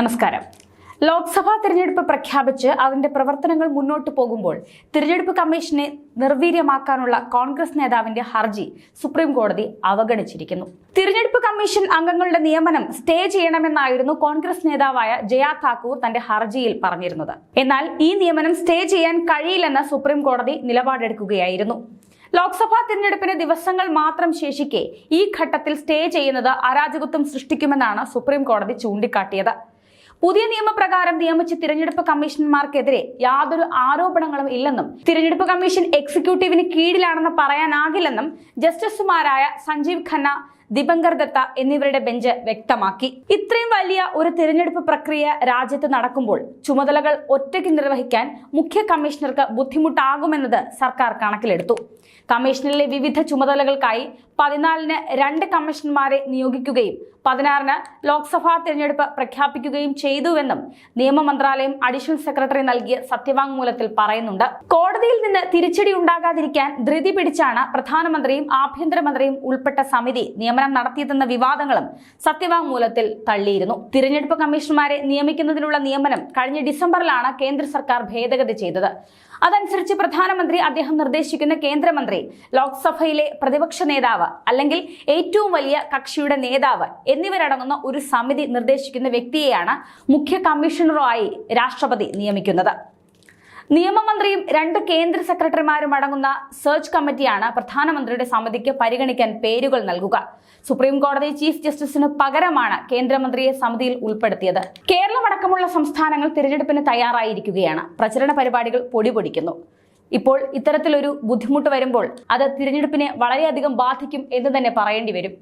നമസ്കാരം. ലോക്സഭാ തിരഞ്ഞെടുപ്പ് പ്രഖ്യാപിച്ച് അതിന്റെ പ്രവർത്തനങ്ങൾ മുന്നോട്ട് പോകുമ്പോൾ തിരഞ്ഞെടുപ്പ് കമ്മീഷനെ നിർവീര്യമാക്കാനുള്ള കോൺഗ്രസ് നേതാവിന്റെ ഹർജി സുപ്രീം കോടതി അവഗണിച്ചിരിക്കുന്നു. തിരഞ്ഞെടുപ്പ് കമ്മീഷൻ അംഗങ്ങളുടെ നിയമനം സ്റ്റേ ചെയ്യണമെന്നായിരുന്നു കോൺഗ്രസ് നേതാവായ ജയാ താക്കൂർ തന്റെ ഹർജിയിൽ പറഞ്ഞിരുന്നത്. എന്നാൽ ഈ നിയമനം സ്റ്റേ ചെയ്യാൻ കഴിയില്ലെന്ന് സുപ്രീം കോടതി നിലപാടെടുക്കുകയായിരുന്നു. ലോക്സഭാ തിരഞ്ഞെടുപ്പിന് ദിവസങ്ങൾ മാത്രം ശേഷിക്കെ ഈ ഘട്ടത്തിൽ സ്റ്റേ ചെയ്യുന്നത് അരാജകത്വം സൃഷ്ടിക്കുമെന്നാണ് സുപ്രീം കോടതി ചൂണ്ടിക്കാട്ടിയത്. പുതിയ നിയമപ്രകാരം നിയമിച്ച തിരഞ്ഞെടുപ്പ് കമ്മീഷണർമാർക്കെതിരെ യാതൊരു ആരോപണങ്ങളും ഇല്ലെന്നും തിരഞ്ഞെടുപ്പ് കമ്മീഷൻ എക്സിക്യൂട്ടീവിന് കീഴിലാണെന്ന് പറയാനാകില്ലെന്നും ജസ്റ്റിസുമാരായ സഞ്ജീവ് ഖന്ന ദിബങ്കർ ദത്ത എന്നിവരുടെ ബെഞ്ച് വ്യക്തമാക്കി. ഇത്രയും വലിയ ഒരു തിരഞ്ഞെടുപ്പ് പ്രക്രിയ രാജ്യത്ത് നടക്കുമ്പോൾ ചുമതലകൾ ഒറ്റയ്ക്ക് നിർവഹിക്കാൻ മുഖ്യ കമ്മീഷണർക്ക് ബുദ്ധിമുട്ടാകുമെന്നത് സർക്കാർ കണക്കിലെടുത്തു. കമ്മീഷനിലെ വിവിധ ചുമതലകൾക്കായി പതിനാലിന് രണ്ട് കമ്മീഷണർമാരെ നിയോഗിക്കുകയും പതിനാറിന് ലോക്സഭാ തിരഞ്ഞെടുപ്പ് പ്രഖ്യാപിക്കുകയും ചെയ്തുവെന്നും നിയമമന്ത്രാലയം അഡീഷണൽ സെക്രട്ടറി നൽകിയ സത്യവാങ്മൂലത്തിൽ പറയുന്നുണ്ട്. കോടതിയിൽ നിന്ന് തിരിച്ചടി ഉണ്ടാകാതിരിക്കാൻ ധൃതി പിടിച്ചാണ് പ്രധാനമന്ത്രിയും ആഭ്യന്തരമന്ത്രിയും ഉൾപ്പെട്ട സമിതി നിയമനം നടത്തിയതെന്ന വിവാദങ്ങളും സത്യവാങ്മൂലത്തിൽ തള്ളിയിരുന്നു. തിരഞ്ഞെടുപ്പ് കമ്മീഷണർമാരെ നിയമിക്കുന്നതിനുള്ള നിയമനം കഴിഞ്ഞ ഡിസംബറിലാണ് കേന്ദ്ര സർക്കാർ ഭേദഗതി ചെയ്തത്. അതനുസരിച്ച് പ്രധാനമന്ത്രി അദ്ദേഹം നിർദ്ദേശിക്കുന്ന കേന്ദ്രമന്ത്രി ലോക്സഭയിലെ പ്രതിപക്ഷ നേതാവ് അല്ലെങ്കിൽ ഏറ്റവും വലിയ കക്ഷിയുടെ നേതാവ് എന്നിവരടങ്ങുന്ന ഒരു സമിതി നിർദ്ദേശിക്കുന്ന വ്യക്തിയെയാണ് മുഖ്യ കമ്മീഷണറുമായി രാഷ്ട്രപതി നിയമിക്കുന്നത്. നിയമമന്ത്രിയും രണ്ട് കേന്ദ്ര സെക്രട്ടറിമാരും അടങ്ങുന്ന സെർച്ച് കമ്മിറ്റിയാണ് പ്രധാനമന്ത്രിയുടെ സമിതിക്ക് പരിഗണിക്കാൻ പേരുകൾ നൽകുക. സുപ്രീം കോടതി ചീഫ് ജസ്റ്റിസിന് പകരമാണ് കേന്ദ്രമന്ത്രിയെ സമിതിയിൽ ഉൾപ്പെടുത്തിയത്. കേരളമടക്കമുള്ള സംസ്ഥാനങ്ങൾ തിരഞ്ഞെടുപ്പിന് തയ്യാറായിരിക്കുകയാണ്. പ്രചരണ പരിപാടികൾ പൊടിപൊടിക്കുന്നു. ഇപ്പോൾ ഇത്തരത്തിലൊരു ബുദ്ധിമുട്ട് വരുമ്പോൾ അത് തിരഞ്ഞെടുപ്പിനെ വളരെയധികം ബാധിക്കും എന്ന് തന്നെ പറയേണ്ടി വരും.